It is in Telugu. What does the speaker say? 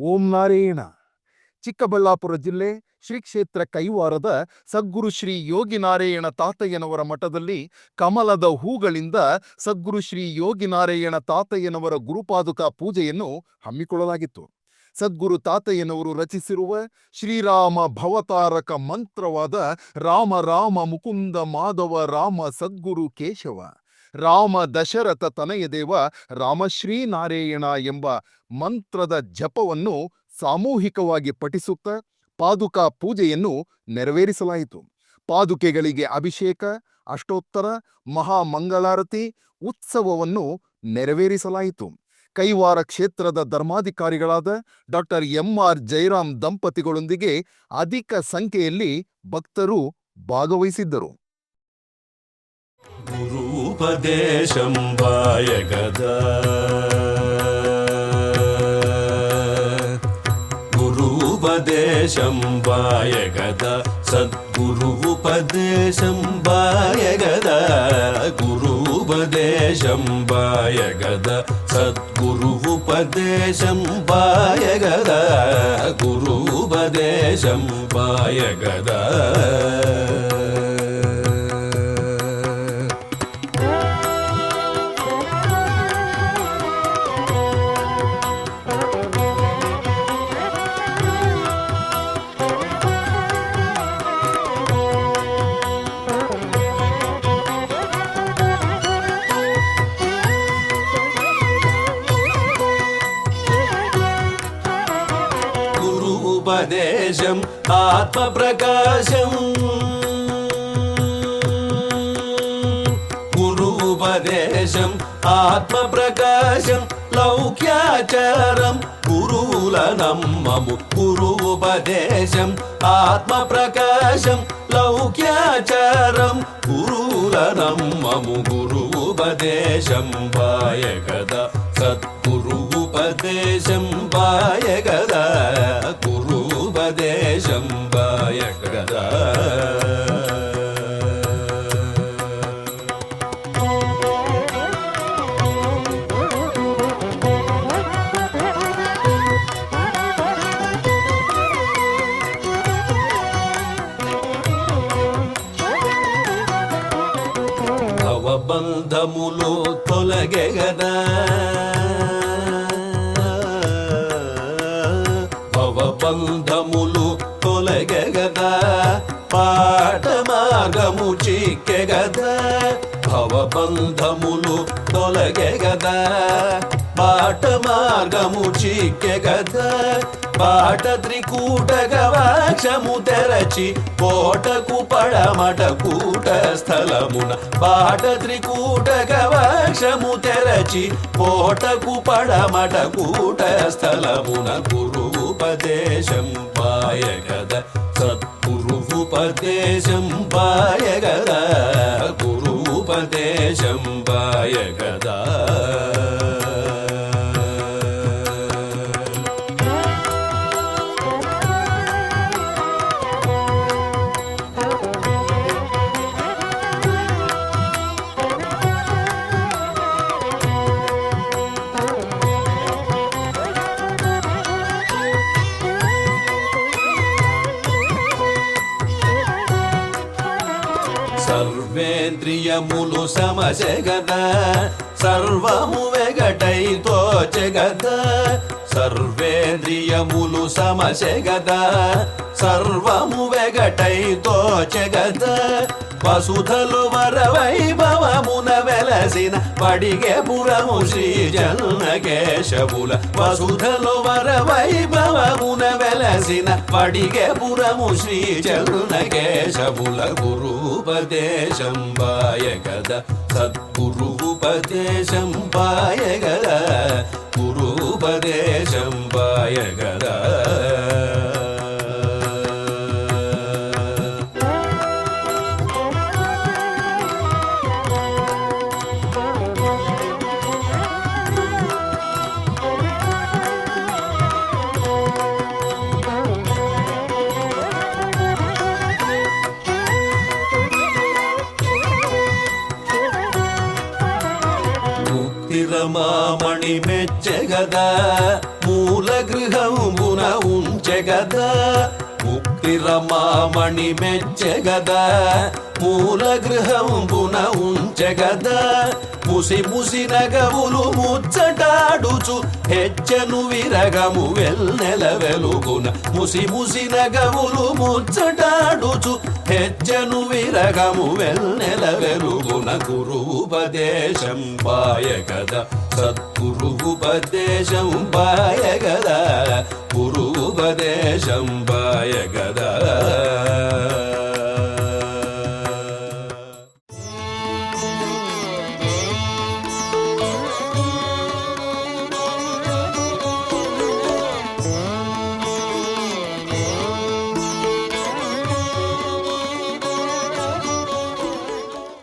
ಯೋಗಿನಾರಾಯಣ ಚಿಕ್ಕಬಳ್ಳಾಪುರ ಜಿಲ್ಲೆ ಶ್ರೀ ಕ್ಷೇತ್ರ ಕೈವಾರದ ಸದ್ಗುರು ಶ್ರೀ ಯೋಗಿನಾರಾಯಣ ತಾತಯ್ಯನವರ ಮಠದಲ್ಲಿ ಕಮಲದ ಹೂಗಳಿಂದ ಸದ್ಗುರು ಶ್ರೀ ಯೋಗಿನಾರಾಯಣ ತಾತಯ್ಯನವರ ಗುರುಪಾದುಕ ಪೂಜೆಯನ್ನು ಹಮ್ಮಿಕೊಳ್ಳಲಾಗಿತ್ತು. ಸದ್ಗುರು ತಾತಯ್ಯನವರು ರಚಿಸಿರುವ ಶ್ರೀರಾಮ ಭವತಾರಕ ಮಂತ್ರವಾದ ರಾಮ ರಾಮ ಮುಕುಂದ ಮಾಧವ ರಾಮ ಸದ್ಗುರು ಕೇಶವ. ರಾಮ ದಶರಥ ತನಯದೇವ ರಾಮಶ್ರೀ ನಾರಾಯಣ ಎಂಬ ಮಂತ್ರದ ಜಪವನ್ನು ಸಾಮೂಹಿಕವಾಗಿ ಪಠಿಸುತ್ತ ಪಾದುಕಾ ಪೂಜೆಯನ್ನು ನೆರವೇರಿಸಲಾಯಿತು. ಪಾದುಕೆಗಳಿಗೆ ಅಭಿಷೇಕ, ಅಷ್ಟೋತ್ತರ, ಮಹಾಮಂಗಳಾರತಿ, ಉತ್ಸವವನ್ನು ನೆರವೇರಿಸಲಾಯಿತು. ಕೈವಾರ ಕ್ಷೇತ್ರದ ಧರ್ಮಾಧಿಕಾರಿಗಳಾದ ಡಾಕ್ಟರ್ ಎಂಆರ್ ಜಯರಾಮ್ ದಂಪತಿಗಳೊಂದಿಗೆ ಅಧಿಕ ಸಂಖ್ಯೆಯಲ್ಲಿ ಭಕ್ತರು ಭಾಗವಹಿಸಿದ್ದರು. గురూపదేశం వాయ గదా గురూపదేశం వాయ గదా సద్గురుపదేశం వాయ గదా గురూపదేశం వాయ గదా ఉపదేశం ఆత్మ ప్రకాశం గురుపదేశం ఆత్మ ప్రకాశం లౌక్యాచారం. గురువుల నమ్మము గురుపదేశం ఆత్మ ప్రకాశం లౌక్యాచారం. గురువుల నమ్మము గురుపదేశం పాయ కదా సద్గురుపదేశం పాయ కదా వాయ కదా భవబంధములు తొలగే గదా. భవబంధములు బంధములు తొలగే గదా. పాట మార్గము చిక్కె గదా. పాట త్రికూట గవాక్షము తెరచి కోటకు పడమట కూట స్థలమున. పాట త్రికూట గవాక్షము తెరచి కోటకు పడమట కూట స్థలమున. గురువుపదేశం పాయ గద. సద్గురువుపదేశం పాయ గద. గురువుపదేశం పాయ సర్వేంద్రియములు సమసెగద సర్వము వెగటై తోచెగద. సర్వేంద్రియములు సమసెగద సర్వము వెగటై తోచెగద. వసుధలు వరవైభవమున వెలసిన పడిగే పురము శ్రీ జనకేశవుల వసుధలు వరవైభవమున వెలసిన పడిగే పురము శ్రీ జనకేశవుల గురుపదేశం పాయ గద సద్గురుపదేశం పాయ గద గురుపదేశం పాయ గదా ಮಂದಿರಮಾಮಣಿ ಮೆಚ್ಚೆಗದ ಮೂಲ ಗೃಹವು ಗುಣ ಉಂಚೆಗದ ಮುಕ್ತಿರಮಾಮಣಿ ಮೆಚ್ಚೆಗದ ಮೂಲ ಗೃಹವು ಗುಣ ಉಂಚೆಗದ ముసి నగవులు ముచ్చటాడుచు హెచ్చను విరగము వెల్నెల వెలుగున. ముసి ముసి నగవులు ముచ్చటాడుచు హెచ్చను విరగము వెల్నెల వెలుగున. గురువుపదేశం పాయగద సద్గురువుపదేశం పాయగద గురువుపదేశం పాయగద